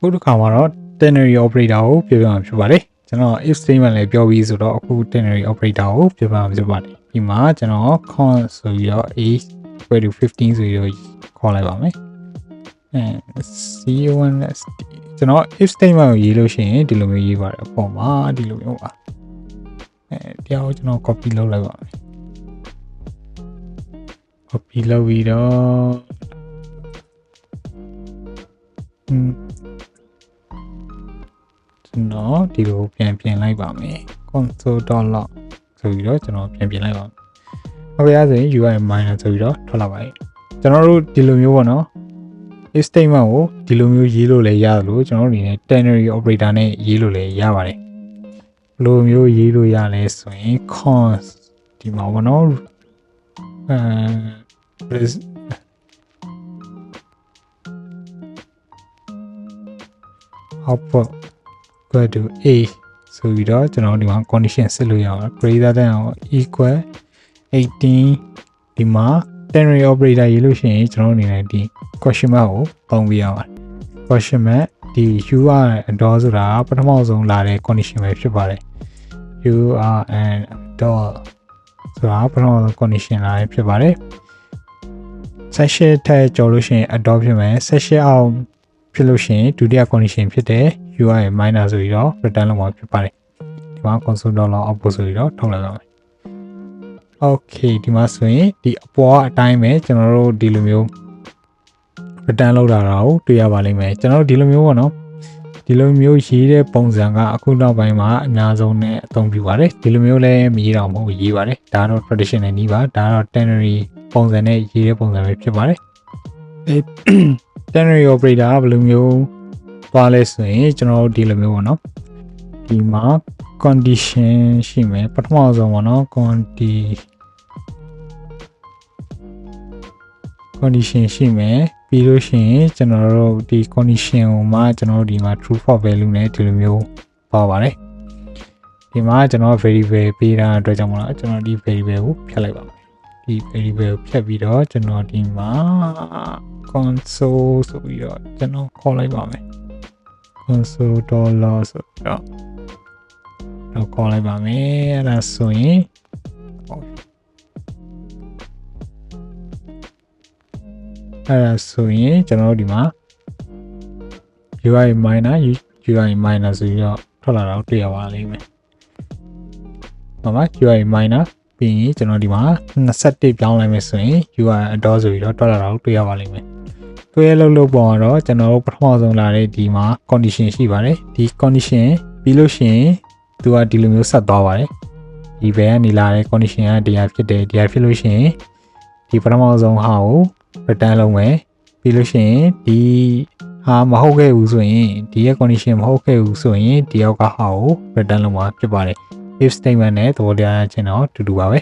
ခုတစ်ခါမှာတော့ ternary operator ကိုပြောပြမှာဖြစ်ပါတယ်ကျွန်တော် if statement လည်းပြောပြီးဆိုတော့အခု ternary operator ကိုပြောပြမှာဖြစ်ပါတယ်ဒီမှာကျွန်တော် con ဆိုပြီးတော့ a equal to 15ဆိုပြီးတော့ခေါ်လိုက်ပါမယ်အဲ c1 ကျွန်တော် if statement ကိုရေးလို့ရှိရင်ဒီလိုမျိုးရေးပါတယ်အပေါ်မှာဒီလိုမျိုးပါအဲတရားကိုကျွန်တော် copy လုပ်လိုက်ပါမယ် copy လုပ်ပြီးတော့อืม ကျွန်တော်ဒီလိုပြန်ပြင်လိုက်ပါမယ် console.log ဆိုပြီးတော့ကျွန်တော်ပြန်ပြင်လိုက်ပါမယ်ဟုတ်ကဲ့အဲဆိုရင် UI minor ဆိုပြီးတော့ထွက်လာပါတယ်ကျွန်တော်တို့ဒီလိုမျိုးပေါ့နော် if statement ကိုဒီလိုမျိုးရေးလို့လည်းရတယ်လို့ကျွန်တော်တို့အနေနဲ့ ternary operator နဲ့ရေးလို့လည်းရပါတယ်ဘယ်လိုမျိုးရေးလို့ရလဲဆိုရင် cons ဒီမှာပေါ့နော်အဲ output equal to a ဆိုပြီးတော့ကျွန်တော်ဒီမှာ condition ဆက်လို့ရအောင် greater than or equal 18ဒီမှာ ternary operator ရေးလို့ရှိရင်ကျွန်တော်အနေနဲ့ဒီ question mark ကိုပုံပြရအောင် question mark ဒီ u r ador ဆိုတာပထမဆုံးလာတဲ့ condition ပဲဖြစ်ပါတယ် u r and ador ဆိုတာပထမဆုံး condition လာတဲ့ဖြစ်ပါတယ် session ထက်ကြော်လို့ရှိရင် adopt ဖြစ်မယ် session အောင် ဖြစ်လို့ရှိရင်ဒုတိယ condition ဖြစ်တဲ့ UI minor ဆိုပြီးတော့ return လုပ်မှာဖြစ်ပါတယ်ဒီမှာ console.log output ဆိုပြီးတော့ထုတ်လိုက်ပါမယ် okay ဒီမှာဆိုရင်ဒီအပေါ်အတိုင်းပဲကျွန်တော်တို့ဒီလိုမျိုး return လုပ်တာတော့တွေ့ရပါလိမ့်မယ်ကျွန်တော်တို့ဒီလိုမျိုးပေါ့နော်ဒီလိုမျိုးရေးတဲ့ပုံစံကအခုနောက်ပိုင်းမှာအများဆုံးနဲ့အသုံးပြုပါတယ်ဒီလိုမျိုးလည်းမရေးတော့မဟုတ်ရေးပါတယ်ဒါကတော့ traditional နည်းပါဒါကတော့ ternary ပုံစံနဲ့ရေးတဲ့ပုံစံပဲဖြစ်ပါတယ်အဲ ternary operator ကဘယ်လိုမျိုးသွားလဲဆိုရင်ကျွန်တော်တို့ဒီလိုမျိုးပေါ့နော်ဒီမှာ condition ရှိမယ်ပထမဆုံးပေါ့နော် condi condition ရှိမယ်ပြီးလို့ရှိရင်ကျွန်တော်တို့ဒီ condition ကိုမှကျွန်တော်တို့ဒီမှာ true for value နဲ့ဒီလိုမျိုးပါပါတယ်ဒီမှာကျွန်တော် variable ပေးတာအတွက်ကြောင့်မလားကျွန်တော်ဒီ variable ကိုဖြတ်လိုက်ပါမယ်ဒီ variable ကိုဖြတ်ပြီးတော့ကျွန်တော်ဒီမှာ console ဆိုပြီးတော့ကျွန်တော်ခေါ်လိုက်ပါမယ် console dollar ဆိုပြီးတော့တော့ခေါ်လိုက်ပါမယ်အဲ့ဒါဆိုရင်အဲ့ဒါဆိုရင်ကျွန်တော်တို့ဒီမှာ UI minor UI minor ဆိုပြီးတော့ထွက်လာတော့တွေ့ရပါလိမ့်မယ်။ဟုတ်ပါ UI minor ပြီးရင်ကျွန်တော်ဒီမှာ21ပြောင်းလိုက်မယ်ဆိုရင် UI ador ဆိုပြီးတော့ထွက်လာတော့တွေ့ရပါလိမ့်မယ်။ တွေ့ရလို့လို့ပုံတော့ကျွန်တော်တို့ပထမဆုံးလာတဲ့ဒီမှာ condition ရှိပါတယ်။ဒီ condition ပြီးလို့ရှိရင်သူကဒီလိုမျိုးဆက်သွားပါတယ်။ဒီဘယ်ကနေလာတဲ့ condition ကတရားဖြစ်တယ်တရားဖြစ်လို့ရှိရင်ဒီပထမဆုံးဟာကို return လုပ်မယ်ပြီးလို့ရှိရင်ဒီဟာမဟုတ်ခဲ့ဘူးဆိုရင်ဒီရဲ့ condition မဟုတ်ခဲ့ဘူးဆိုရင်ဒီရောက်ကဟာကို return လုပ်မှာဖြစ်ပါတယ် if statement နဲ့သဘောတရားချင်းတော့တူတူပါပဲ